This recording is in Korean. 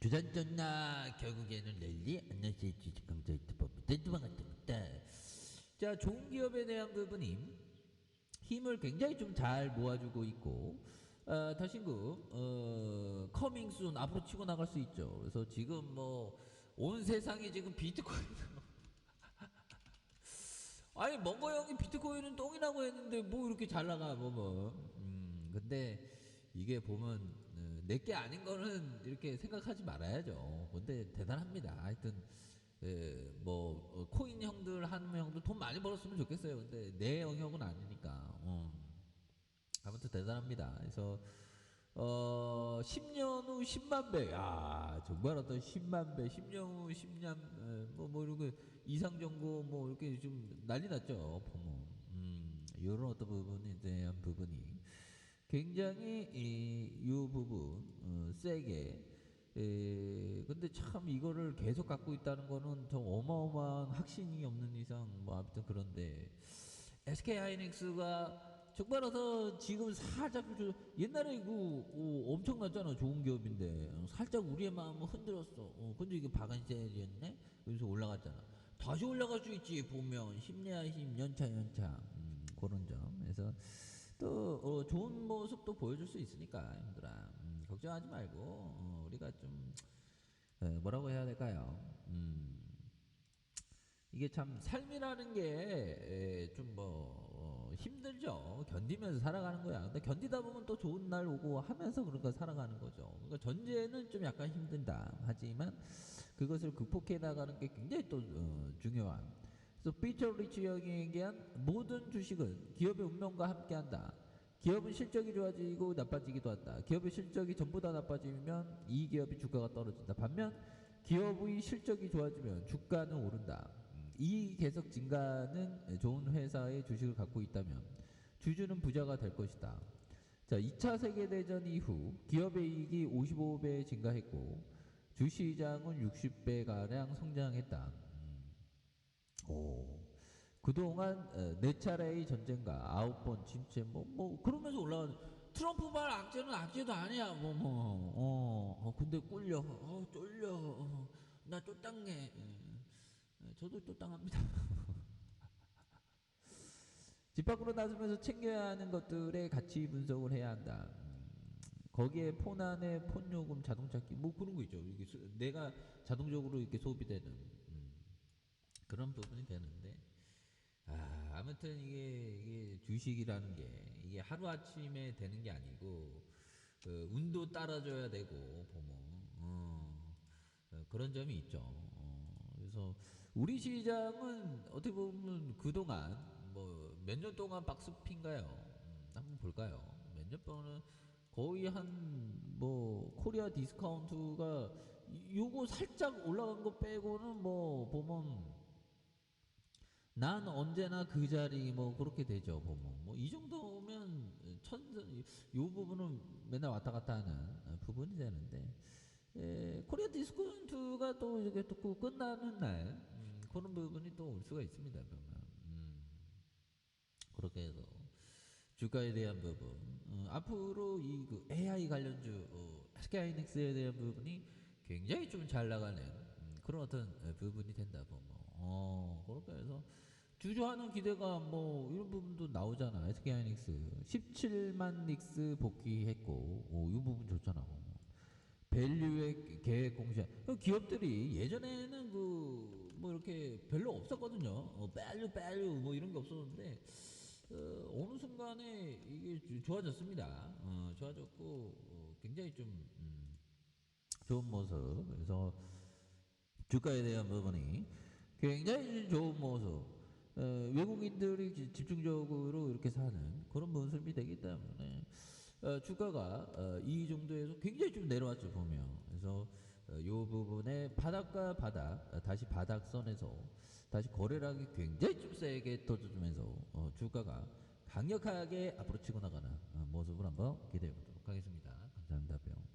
주산전나 결국에는 랠리 안녕하세요. 주식강좌 유튜버입니다. 두방같습니다. 자 좋은 기업에 대한 부분이 힘을 굉장히 좀 잘 모아주고 있고 어, 다신금 어, 커밍 순 앞으로 치고 나갈 수 있죠. 그래서 지금 뭐 온 세상이 지금 비트코인. 아니 멍거 형이 비트코인은 똥이라고 했는데 뭐 이렇게 잘 나가 뭐 뭐. 음 근데 이게 보면 어, 내게 아닌 거는 이렇게 생각하지 말아야죠. 근데 대단합니다. 하여튼 에, 뭐 어, 코인 형들 한 형들 돈 많이 벌었으면 좋겠어요. 근데 내 영역은 아니니까. 음. 아무튼 대단합니다. 그래서 어 10년 후 10만 배. 야, 정말 어떤 10만 배, 10년 후 10년 뭐뭐 뭐거 이상 정보 뭐 이렇게 좀 난리 났죠. 보면. 음. 이런 어떤 부분에 대한 부분이 굉장히 이, 이 부분 어, 세게. 에, 근데 참 이거를 계속 갖고 있다는 거는 좀 어마어마한 확신이 없는 이상 뭐 아무튼 그런데 SK 하이닉스가 어서 지금 살짝 좀 옛날에 이거 어, 엄청났잖아 좋은 기업인데. 어, 살짝 우리의 마음을 흔들었어. 어, 근데 이게 바간세였네? 그래서 올라갔잖아. 다시 올라갈 수 있지 보면. 힘내야 힘 연차 연차. 음, 그런 점 그래서 또 어, 좋은 모습도 보여줄 수 있으니까 형들아 음, 걱정하지 말고 어, 우리가 좀 에, 뭐라고 해야 될까요? 음, 이게 참 삶이라는 게 좀뭐 힘들죠. 견디면서 살아가는 거야. 근데 견디다 보면 또 좋은 날 오고 하면서 그러니까 살아가는 거죠. 그러니까 전제는 좀 약간 힘든다. 하지만 그것을 극복해 나가는 게 굉장히 또 어, 중요한. 그래서 피처 리치 형이 얘기한 모든 주식은 기업의 운명과 함께한다. 기업은 실적이 좋아지고 나빠지기도 한다. 기업의 실적이 전부 다 나빠지면 이 기업의 주가가 떨어진다. 반면 기업의 실적이 좋아지면 주가는 오른다. 음, 이 계속 증가는 좋은 회사의 주식을 갖고 있다면 주주는 부자가 될 것이다. 자, 2차 세계대전 이후 기업의 이익이 55배 증가했고 주시장은 60배가량 성장했다. 오. 그동안 어, 네 차례의 전쟁과 아홉 번 침체 뭐 뭐 그러면서 올라가 트럼프 말 악재는 악재도 아니야 뭐 뭐. 어, 어, 근데 꿀려. 어 쫄려. 어, 나 쫓당해. 예. 예, 저도 쫓당합니다. 집 밖으로 나서면서 챙겨야 하는 것들의 가치 분석을 해야 한다. 음, 거기에 폰 안에 폰 요금 자동차기 뭐 그런 거 있죠. 이게 수- 내가 자동적으로 이렇게 소비되는. 음, 그런 부분이 되는데 아, 아무튼 이게, 이게 주식이라는 게 이게 하루 아침에 되는 게 아니고 그 운도 따라줘야 되고 보면 어, 어, 그런 점이 있죠. 어, 그래서 우리 시장은 어떻게 보면 그 동안 뭐 몇 년 동안 박스핀가요? 음, 한번 볼까요? 몇 년 동안은 거의 한 뭐 코리아 디스카운트가 이- 요거 살짝 올라간 거 빼고는 뭐 보면 난 언제나 그 자리 뭐 그렇게 되죠 보면. 뭐 이 정도면 요 부분은 맨날 왔다 갔다 하는 부분이 되는데. 에, 코리아 디스카운트가 또 이렇게 또그 끝나는 날 음, 그런 부분이 또 올 수가 있습니다 그러면. 음, 그렇게 해서 주가에 대한 부분. 어, 앞으로 이 그 AI 관련주 어, SK하이닉스에 대한 부분이 굉장히 좀 잘 나가는 음, 그런 어떤 어, 부분이 된다 보면. 어 그렇게 해서 주저하는 기대가 뭐 이런 부분도 나오잖아 SK하이닉스 17만 닉스 복귀했고 오, 이 부분 좋잖아 뭐. 밸류의 계획 공시한 그 기업들이 예전에는 그 뭐 이렇게 별로 없었거든요. 어, 밸류 밸류 뭐 이런 게 없었는데 어, 어느 순간에 이게 주- 좋아졌습니다. 어, 좋아졌고 어, 굉장히 좀 음, 좋은 모습. 그래서 주가에 대한 부분이 굉장히 좋은 모습. 어, 외국인들이 지- 집중적으로 이렇게 사는 그런 모습이 되기 때문에 어, 주가가 어, 이 정도에서 굉장히 좀 내려왔죠 보면 그래서 어, 이 부분에 바닥과 바닥 어, 다시 바닥선에서 다시 거래량이 굉장히 좀 세게 터져주면서 어, 주가가 강력하게 앞으로 치고 나가는 어, 모습을 한번 기대해 보도록 하겠습니다. 감사합니다. 뿅.